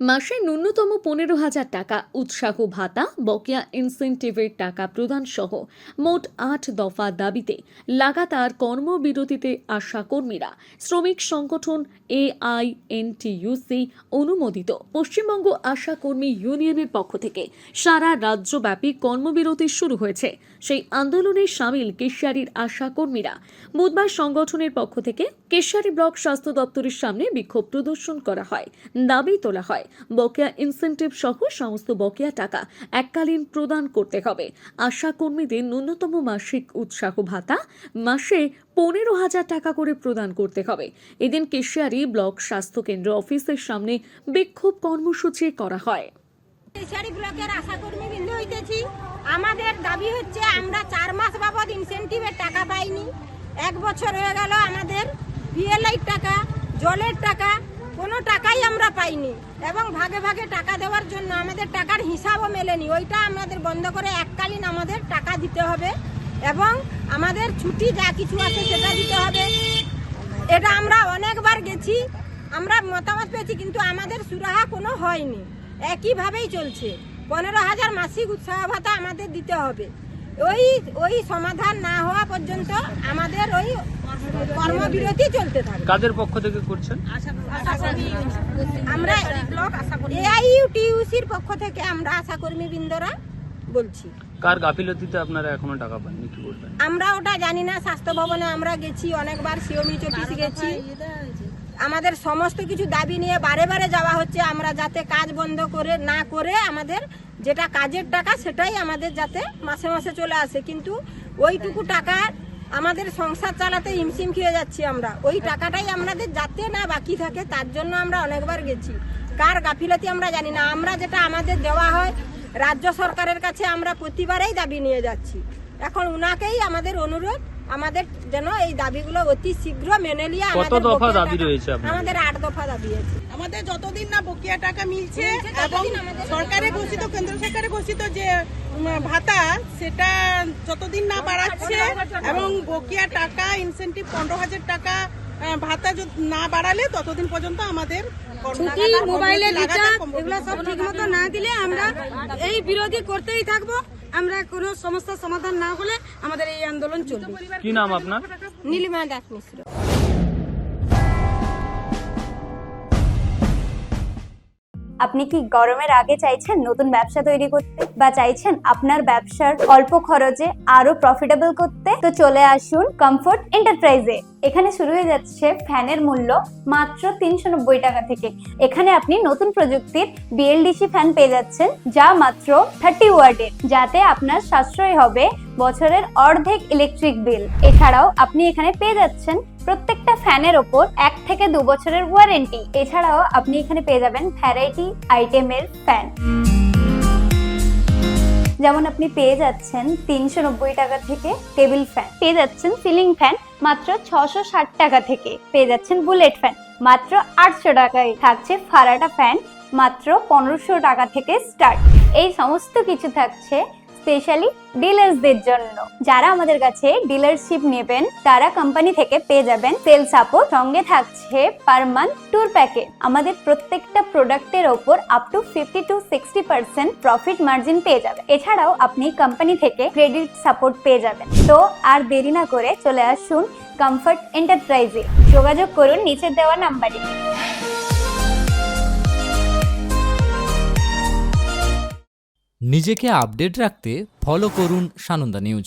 মাসে ন্যূনতম পনেরো হাজার টাকা, উৎসাহ ভাতা, বকেয়া ইনসেন্টিভের টাকা প্রদান সহ মোট আট দফা দাবিতে লাগাতার কর্মবিরতিতে আশা কর্মীরা শ্রমিক সংগঠন এআইএনটিইউসি অনুমোদিত। পশ্চিমবঙ্গ আশা কর্মী ইউনিয়নের পক্ষ থেকে সারা রাজ্যব্যাপী কর্মবিরতি শুরু হয়েছে। সেই আন্দোলনে সামিল কেশিয়ারির আশা কর্মীরা। বুধবার সংগঠনের পক্ষ থেকে কেশিয়ারি ব্লক স্বাস্থ্য দপ্তরের সামনে বিক্ষোভ প্রদর্শন করা হয়। দাবি তোলা হয় বকেয়া ইনসেন্টিভ সহ সমস্ত বকেয়া টাকা এককালীন প্রদান করতে হবে। আশা কর্মীদের ন্যূনতম মাসিক উৎসাহ ভাতা মাসে পনেরো হাজার টাকা করে প্রদান করতে হবে। এদিন কেশিয়ারি ব্লক স্বাস্থ্য কেন্দ্র অফিসের সামনে বিক্ষোভ কর্মসূচি করা হয়। ফিশারি ব্লকের আশাকর্মী বৃন্দ হইতেছি। আমাদের দাবি হচ্ছে আমরা চার মাস বাবদ ইনসেন্টিভের টাকা পাইনি। এক বছর হয়ে গেল আমাদের বিএলআই টাকা, জলের টাকা কোনো টাকাই আমরা পাইনি। এবং ভাগে ভাগে টাকা দেওয়ার জন্য আমাদের টাকার হিসাবও মেলেনি। ওইটা আমাদের বন্ধ করে এককালীন আমাদের টাকা দিতে হবে এবং আমাদের ছুটি যা কিছু আছে সেটা দিতে হবে। এটা আমরা অনেকবার গেছি, আমরা মতামত পেয়েছি, কিন্তু আমাদের সুরাহা কোনো হয়নি। একইভাবেই চলছে। পনেরো হাজার মাসিক উৎসাহ ভাতা আমাদের দিতে হবে। ওই ওই সমাধান না হওয়া পর্যন্ত আমাদের ওই কর্মবিরতি চলতে থাকবে কাদের পক্ষ থেকে করছেন? আমরা এআইইউটিইউসির পক্ষ থেকে আমরা আশাকর্মী বৃন্দরা বলছি। কার গাফিলতিতে আপনারা এখনও টাকা পাননি কি বলবেন? আমরা ওটা জানি না স্বাস্থ্য ভবনে আমরা গেছি অনেকবার সিওমি অফিস গেছি। আমাদের সমস্ত কিছু দাবি নিয়ে বারে বারে যাওয়া হচ্ছে আমরা যাতে কাজ বন্ধ করে না করে আমাদের যেটা কাজের টাকা সেটাই আমাদের যাতে মাসে মাসে চলে আসে। কিন্তু ওইটুকু টাকা আমাদের সংসার চালাতে হিমশিম খেয়ে যাচ্ছি আমরা। ওই টাকাটাই আমাদের যাতে না বাকি থাকে তার জন্য আমরা অনেকবার গেছি। কার গাফিলতি আমরা জানি না। আমরা যেটা আমাদের দেওয়া হয় রাজ্য সরকারের কাছে আমরা প্রতিবারেই দাবি নিয়ে যাচ্ছি। এখন উনাকেই আমাদের অনুরোধ আমাদের যেন এই দাবিগুলো অতি শীঘ্র মেনে নিয়ে? আমাদের আট দফা দাবি আছে। আমাদের যতদিন না বকেয়া টাকা মিলছে এবং সরকারে ঘোষিত কেন্দ্র সরকারে ঘোষিত যে ভাতা সেটা যতদিন না বাড়াচ্ছে এবং বকেয়া টাকা ইনসেন্টিভ পনেরো হাজার টাকা ভাতা যদি না বাড়ালে ততদিন পর্যন্ত আমাদের ছুটি মোবাইলের রিচার্জ এগুলো সব ঠিক মতো না দিলে আমরা এই বিরোধী করতেই থাকব। আমরা কোনো সমস্যার সমাধান না হলে আমাদের এই আন্দোলন চলবে। কি নাম আপনার? নীলিমা দাস মিশ্র। আপনি কি গরমের আগে চাইছেন নতুন ব্যবসা তৈরি করতে? বা চাইছেন আপনার ব্যবসার অল্প খরচে আরও প্রফিটেবল করতে? তো চলে আসুন কমফোর্ট এন্টারপ্রাইজে এখানে শুরু হয়ে যাচ্ছে ফ্যানের মূল্য মাত্র তিনশো নব্বই টাকা থেকে। এখানে আপনি নতুন প্রযুক্তির বিএলডিসি ফ্যান পেয়ে যাচ্ছেন, যা মাত্র থার্টি ওয়ার্ডের যাতে আপনার সাশ্রয় হবে বছরের অর্ধেক ইলেকট্রিক বিল এছাড়াও আপনি এখানে পেয়ে যাচ্ছেন প্রত্যেকটা ফ্যানের ওপর এক থেকে দু বছরের ওয়ারেন্টি এছাড়াও আপনি এখানে পেয়ে যাবেন ভ্যারাইটি আইটেমের ফ্যান যেমন আপনি পেয়ে যাচ্ছেন তিনশো নব্বই টাকা থেকে টেবিল ফ্যান। পেয়ে যাচ্ছেন সিলিং ফ্যান মাত্র ছশো ষাট টাকা থেকে। পেয়ে যাচ্ছেন বুলেট ফ্যান মাত্র আটশো টাকায়। থাকছে ফারাটা ফ্যান মাত্র পনেরোশো টাকা থেকে স্টার্ট। এই সমস্ত কিছু থাকছে স্পেশালি ডিলার্সদের জন্য। যারা আমাদের কাছে ডিলারশিপ নেবেন, তারা কোম্পানি থেকে পেয়ে যাবেন সেল সাপোর্ট সঙ্গে থাকছে পার মান্থ ট্যুর প্যাকেজ আমাদের প্রত্যেকটা প্রোডাক্টের ওপর up to fifty to sixty percent profit margin পেয়ে যাবেন। এছাড়াও আপনি কোম্পানি থেকে ক্রেডিট সাপোর্ট পেয়ে যাবেন। তো আর দেরি না করে চলে আসুন কমফর্ট এন্টারপ্রাইজে যোগাযোগ করুন নিচে দেওয়া নাম্বারে নিজেকে আপডেট রাখতে ফলো করুন সানন্দা নিউজ।